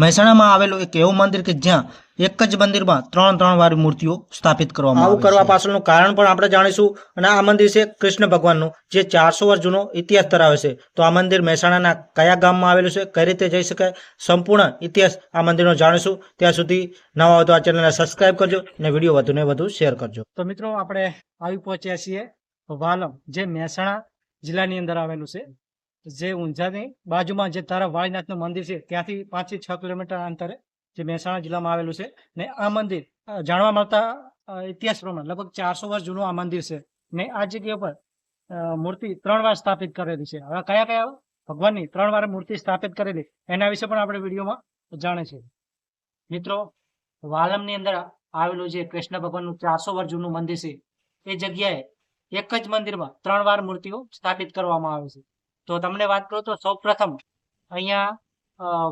મહેસાણામાં આવેલું એક એવું મંદિર કે જ્યાં એક જ મંદિરમાં ત્રણ ત્રણ વાર મૂર્તિઓ સ્થાપિત કરવામાં આવું કરવા પાછળનું કારણ પણ આપણે જાણીશું અને આ મંદિર છે કૃષ્ણ ભગવાનનું જે ચારસો વર્ષ જૂનો ઇતિહાસ ધરાવે છે. તો આ મંદિર મહેસાણાના કયા ગામમાં આવેલું છે કઈ રીતે જઈ શકાય સંપૂર્ણ ઇતિહાસ આ મંદિરનો જાણીશું. ત્યાં સુધી નવા હોય તો આ ચેનલને સબસ્ક્રાઇબ કરજો અને વીડિયો વધુ ને વધુ શેર કરજો. તો મિત્રો આપણે આવી પહોંચ્યા છીએ વાલમ જે મહેસાણા જિલ્લાની અંદર આવેલું છે. જે ઊંઝાની બાજુમાં જે તારા વાળીનાથનું મંદિર છે, ત્યાંથી પાંચથી છ કિલોમીટર અંતરે જે મહેસાણા જિલ્લામાં આવેલું છે ને આ મંદિર જાણવા મળતા ઇતિહાસ પ્રમાણે લગભગ ચારસો વર્ષ જૂનું આ મંદિર છે ને આ જગ્યા પર મૂર્તિ ત્રણ વાર સ્થાપિત કરેલી છે. હવે કયા કયા ભગવાનની ત્રણ વાર મૂર્તિ સ્થાપિત કરેલી, એના વિશે પણ આપણે વિડીયોમાં જાણે છે મિત્રો, વાલમની અંદર આવેલું જે કૃષ્ણ ભગવાનનું ચારસો વર્ષ જૂનું મંદિર છે, એ જગ્યાએ એક જ મંદિરમાં ત્રણ વાર મૂર્તિઓ સ્થાપિત કરવામાં આવે છે. તો તમને વાત કરું તો સૌ પ્રથમ અહીંયા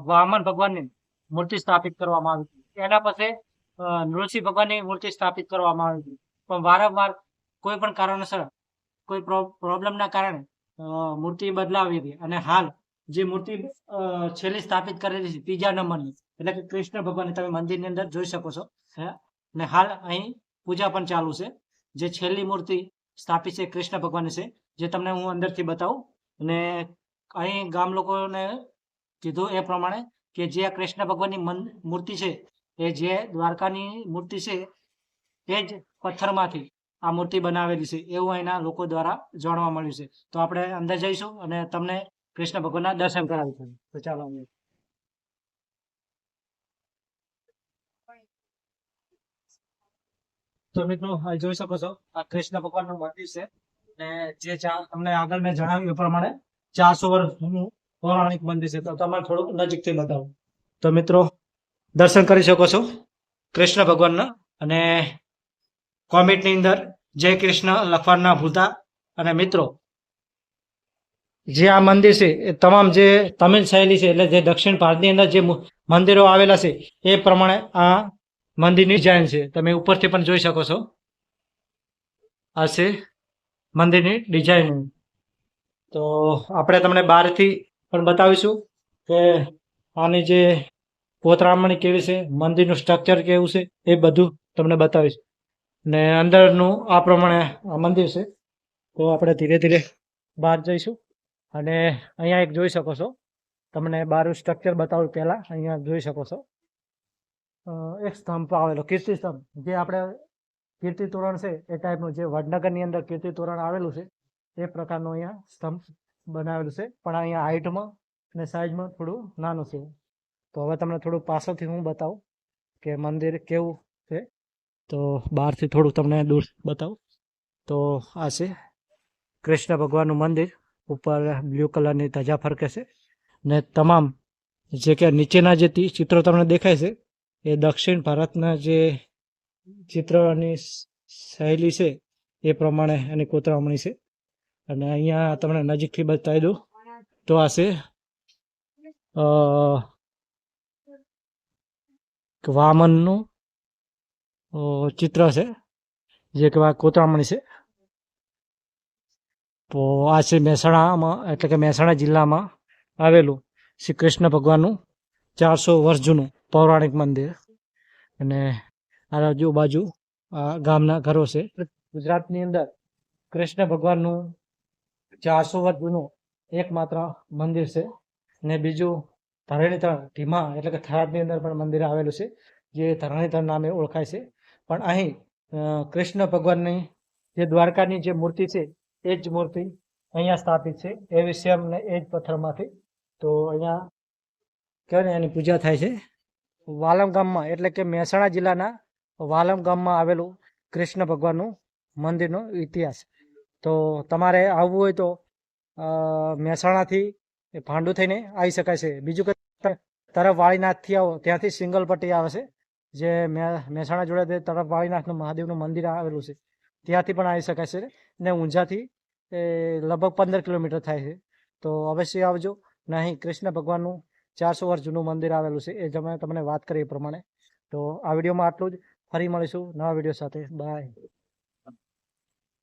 વામન ભગવાનની મૂર્તિ સ્થાપિત કરવામાં આવી હતી. એના પછી નૃસિંહ ભગવાનની મૂર્તિ સ્થાપિત કરવામાં આવી હતી. પણ વારંવાર કોઈ પણ કારણસર, કોઈ પ્રોબ્લેમના કારણે મૂર્તિ બદલાવી હતી. અને હાલ જે મૂર્તિ છેલ્લી સ્થાપિત કરેલી છે, ત્રીજા નંબરની, એટલે કે કૃષ્ણ ભગવાનની તમે મંદિરની અંદર જોઈ શકો છો? અને હાલ અહીં પૂજા પણ ચાલુ છે. જે છેલ્લી મૂર્તિ સ્થાપિત છે કૃષ્ણ ભગવાન છે. જે તમને હું અંદરથી બતાવું. અને અહીં ગામ લોકોને કીધું એ પ્રમાણે કે જે આ કૃષ્ણ ભગવાનની મૂર્તિ છે, એ જે દ્વારકાની મૂર્તિ છે, એ જ પથ્થરમાંથી આ મૂર્તિ બનાવેલી છે, એવું અહીંના લોકો દ્વારા જાણવા મળ્યું છે. તો આપણે અંદર જઈશું અને તમને કૃષ્ણ ભગવાનના દર્શન કરાવીશું. તો ચાલો તો મિત્રો જોઈ શકો છો, આ કૃષ્ણ ભગવાનનું મંદિર છે. ને જે તમને આગળ મેં જણાવ્યું એ પ્રમાણે ચારસો વર્ષ જૂનું પૌરાણિક મંદિર છે. તો તમારે થોડુંક નજીકથી બતાવું. તો મિત્રો, દર્શન કરી શકો છો કૃષ્ણ ભગવાનના અને કોમેન્ટની અંદર જય કૃષ્ણ લખવાના ભૂતા અને મિત્રો, જે આ મંદિર છે એ તમામ જે તમિલ શૈલી છે એટલે જે દક્ષિણ ભારતની અંદર જે મંદિરો આવેલા છે એ પ્રમાણે આ મંદિરની ડિઝાઇન છે. તમે ઉપરથી પણ જોઈ શકો છો. આ છે મંદિરની ડિઝાઇન તો આપણે તમને બહારથી પણ બતાવીશું કે આની જે કોતરામણી કેવી છે, મંદિરનું સ્ટ્રક્ચર કેવું છે, એ બધું તમને બતાવીશ. ને અંદરનું આ પ્રમાણે આ મંદિર છે, તો આપણે ધીરે ધીરે બહાર જઈશું. અને અહીંયા એક જોઈ શકો છો, તમને બહારનું સ્ટ્રક્ચર બતાવું પહેલાં, અહીંયા જોઈ શકો છો. એક સ્તંભ આવેલો, કીર્તિ સ્તંભ, જે આપણે કીર્તિ તોરણ છે, એ ટાઈપનું જે વડનગરની અંદર કીર્તિ તોરણ આવેલું છે, એ પ્રકારનું અહીંયા સ્તંભ બનાવેલું છે, પણ અહીંયા હાઇટમાં અને સાઈઝમાં થોડું નાનું છે. તો હવે તમને થોડું પાછળથી હું બતાવું કે મંદિર કેવું છે. તો બહારથી થોડું તમને દૂર બતાવું. તો આ છે કૃષ્ણ ભગવાનનું મંદિર, ઉપર બ્લુ કલરની ધજા ફરકે છે, ને તમામ જે કે નીચેના જે ચિત્રો તમને દેખાય છે, એ દક્ષિણ ભારતના જે ચિત્રની શૈલી છે એ પ્રમાણે એની કોતરામણી છે. અને અહીંયા તમને નજીકથી બતાવી દઉં. તો આ છે વામનનું ચિત્ર છે, જે કહેવાય કોતરામણી છે. તો આ છે મહેસાણામાં, એટલે કે મહેસાણા જિલ્લામાં આવેલું શ્રી કૃષ્ણ ભગવાનનું ચારસો વર્ષ જૂનું પૌરાણિક મંદિર. અને આજુબાજુ ગામના ઘરો છે. ગુજરાતની અંદર કૃષ્ણ ભગવાનનું ચારસો વર્ષ જૂનું એકમાત્ર મંદિર છે ને બીજું ધરણીધર ધીમા એટલે કે થરાદની અંદર પણ મંદિર આવેલું છે, જે ધરણીધર નામે ઓળખાય છે. પણ અહીં કૃષ્ણ ભગવાનની જે દ્વારકાની જે મૂર્તિ છે, એ જ મૂર્તિ અહીંયા સ્થાપિત છે. એ વિશે અમને એ જ પથ્થરમાંથી, તો અહીંયા કહેવાય ને એની પૂજા થાય છે? વાલમ ગામમાં એટલે કે મહેસાણા જિલ્લાના વાલમ ગામમાં આવેલું કૃષ્ણ ભગવાનનું મંદિરનો ઇતિહાસ. તો તમારે આવવું હોય તો મહેસાણાથી ભાંડુ થઈને આવી શકાય છે. બીજું કે તરફ વાળીનાથથી આવો, ત્યાંથી સિંગલ પટ્ટી આવે છે, જે મહે- મહેસાણા જોડે તરફ વાળીનાથનું મહાદેવનું મંદિર આવેલું છે, ત્યાંથી પણ આવી શકાય છે ને ઊંઝાથી એ લગભગ પંદર કિલોમીટર થાય છે. તો અવશ્ય આવજો. નહીં, કૃષ્ણ ભગવાનનું ચારસો વર્ષ જૂનું મંદિર આવેલું છે, એ તમે તમને વાત કરી એ પ્રમાણે. તો આ વિડીયોમાં આટલું જ. ફરી મળીશું નવા વીડિયો સાથે. બાય.